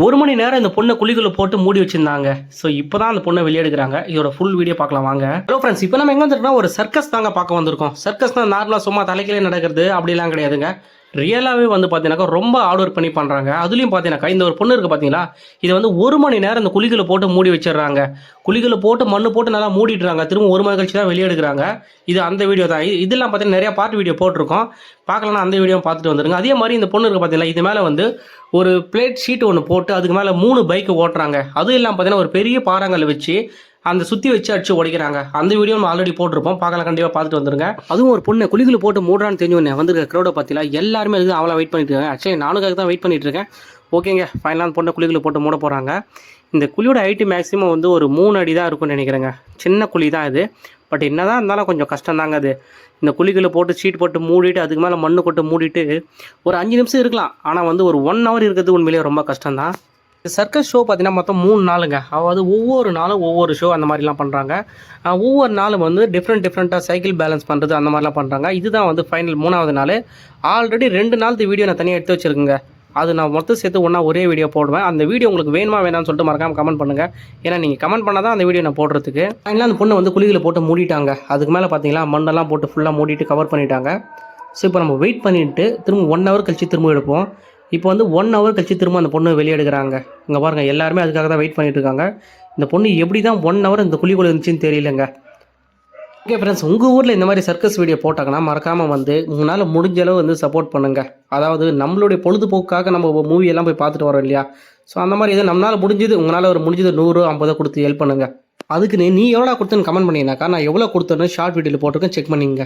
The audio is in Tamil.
ஒரு மணி நேரம் இந்த பொண்ணை குழிக்குள்ள போட்டு மூடி வச்சிருந்தாங்க. ஸோ இப்போ தான் அந்த பொண்ணை வெளியெடுக்கிறாங்க. இதோட ஃபுல் வீடியோ பார்க்கலாம் வாங்க. ஹலோ ஃப்ரெண்ட்ஸ் இப்போ நம்ம எங்கே வந்துருக்கோம் ஒரு சர்க்கஸ் தாங்க பார்க்க வந்திருக்கோம். சர்க்கஸ் தான் நார்மலாக சும்மா தலைக்கிலே நடக்கிறது அப்படிலாம் கிடையாதுங்க. ரியலாகவே வந்து பார்த்தீங்கன்னாக்கா ரொம்ப ஹார்ட் ஒர்க் பண்ணி பண்ணுறாங்க அதுலேயும் பார்த்தீங்கன்னாக்கா இந்த ஒரு பொண்ணு இருக்குது பார்த்தீங்களா இதை வந்து ஒரு மணி நேரம் இந்த குழிகளை போட்டு மூடி வச்சிடுறாங்க. குழிகளை போட்டு மண்ணு போட்டு நல்லா மூடிடுறாங்க. திரும்ப ஒரு மணி கழிச்சு தான் வெளியே எடுக்கிறாங்க. இது அந்த வீடியோ தான். இதெல்லாம் பார்த்தீங்கன்னா நிறையா பார்ட் வீடியோ போட்டிருக்கோம். பார்க்கலன்னா அந்த வீடியோ பார்த்துட்டு வந்துருங்க. அதே மாதிரி இந்த பொண்ணு இருக்குது பார்த்தீங்களா இது மேலே வந்து ஒரு பிளேட் ஷீட் ஒன்று போட்டு அதுக்கு மேலே மூணு பைக்கு ஓட்டுறாங்க. அதுவும் இல்லாமல் பார்த்தீங்கன்னா ஒரு பெரிய பாறாங்கல் வச்சு அந்த சுற்றி வச்சு அடிச்சு உடைக்கிறாங்க. அந்த வீடியோ நம்ம ஆல்ரெடி போட்டிருப்போம். பார்க்கலாம் கண்டிப்பாக பார்த்துட்டு வந்துருங்க. அதுவும் ஒரு பொண்ணு குளிக்குள்ள போட்டு மூடுறான்னு தெரிஞ்சு உடனே வந்திருக்க க்ரௌடை பார்த்தீங்களா எல்லாருமே அதுக்கு அவளை வெயிட் பண்ணிட்டு இருக்காங்க. ஆக்சுவலி நானுக்காக தான் வெயிட் பண்ணிட்டு இருக்கேன். ஓகேங்க ஃபைனலாக அந்த பொண்ணை குளிக்குள்ள போட்டு மூட போகிறாங்க இந்த குழியோட ஹைட்டு மேக்ஸிமம் வந்து ஒரு மூணு அடி தான் இருக்கும்னு நினைக்கிறேங்க. சின்ன குழி தான் இது பட் என்னதான் இருந்தாலும் கொஞ்சம் கஷ்டம் தாங்க அது. இந்த குழிகளை போட்டு சீட் போட்டு மூடிட்டு அதுக்கு மேலே மண்ணு கொட்டு மூடிட்டு ஒரு அஞ்சு நிமிஷம் இருக்கலாம். ஆனால் வந்து ஒரு ஒன் ஹவர் இருக்கிறது உண்மையிலேயே ரொம்ப கஷ்டம் தான் சர்க்கஸ் ஷோ பார்த்தீங்கன்னா மொத்தம் மூணு நாளுங்க. அதாவது ஒவ்வொரு நாளும் ஒவ்வொரு ஷோ அந்த மாதிரிலாம் பண்ணுறாங்க ஒவ்வொரு நாளும் வந்து டிஃப்ரெண்ட் டிஃப்ரெண்ட்டாக சைக்கிள் பேலன்ஸ் பண்ணுறது அந்த மாதிரிலாம் பண்ணுறாங்க இதுதான் வந்து ஃபைனல் மூணாவது நாள். ஆல்ரெடி ரெண்டு நாள் வீடியோ நான் தனியாக எடுத்து வச்சுருக்குங்க. அது நான் மொத்தம் சேர்த்து ஒன்றா ஒரே வீடியோ போடுவேன். அந்த வீடியோ உங்களுக்கு வேணுமா வேணாம்னு சொல்லிட்டு மறக்காம கமெண்ட் பண்ணுங்கள் ஏன்னா நீங்கள் கமெண்ட் பண்ணால் தான் அந்த வீடியோ நான் போடுறதுக்கு. ஃபைனலாக அந்த பொண்ணை வந்து குழியில் போட்டு மூடிட்டாங்க. அதுக்கு மேலே பார்த்தீங்களா மண்ணெல்லாம் போட்டு ஃபுல்லாக மூடிட்டு கவர் பண்ணிட்டாங்க. ஸோ இப்போ நம்ம வெயிட் பண்ணிவிட்டு திரும்ப ஒன் ஹவர் கழித்து திரும்ப எடுப்போம். இப்போ வந்து ஒன் ஹவர் கழிச்சு திரும்ப அந்த பொண்ணு வெளியே எடுக்கிறாங்க இங்கே பாருங்கள் எல்லாருமே அதுக்காக தான் வெயிட் பண்ணிட்டு இருக்காங்க. இந்த பொண்ணு எப்படி தான் ஒன் ஹவர் இந்த குழிக்குள்ள இருந்துச்சுன்னு தெரியலங்க. ஓகே ஃப்ரெண்ட்ஸ் உங்கள் ஊரில் இந்த மாதிரி சர்க்கஸ் வீடியோ போட்டாங்கன்னா மறக்காமல் வந்து உங்களால் முடிஞ்ச அளவு வந்து சப்போர்ட் பண்ணுங்கள் அதாவது நம்மளுடைய பொழுதுபோக்காக நம்ம மூவியெல்லாம் போய் பார்த்துட்டு வரோம் இல்லையா? ஸோ அந்த மாதிரி எதுவும் நம்மளால் முடிஞ்சது உங்களால் ஒரு முடிஞ்சது நூறு ஐம்பதோ கொடுத்து ஹெல்ப் பண்ணுங்கள் அதுக்கு நீ எவ்வளோ கொடுத்துன்னு கமெண்ட் பண்ணிங்கனாக்கா நான் எவ்வளோ கொடுத்தேன்னு ஷார்ட் வீடியோவில் போட்டிருக்கேன் செக் பண்ணிங்க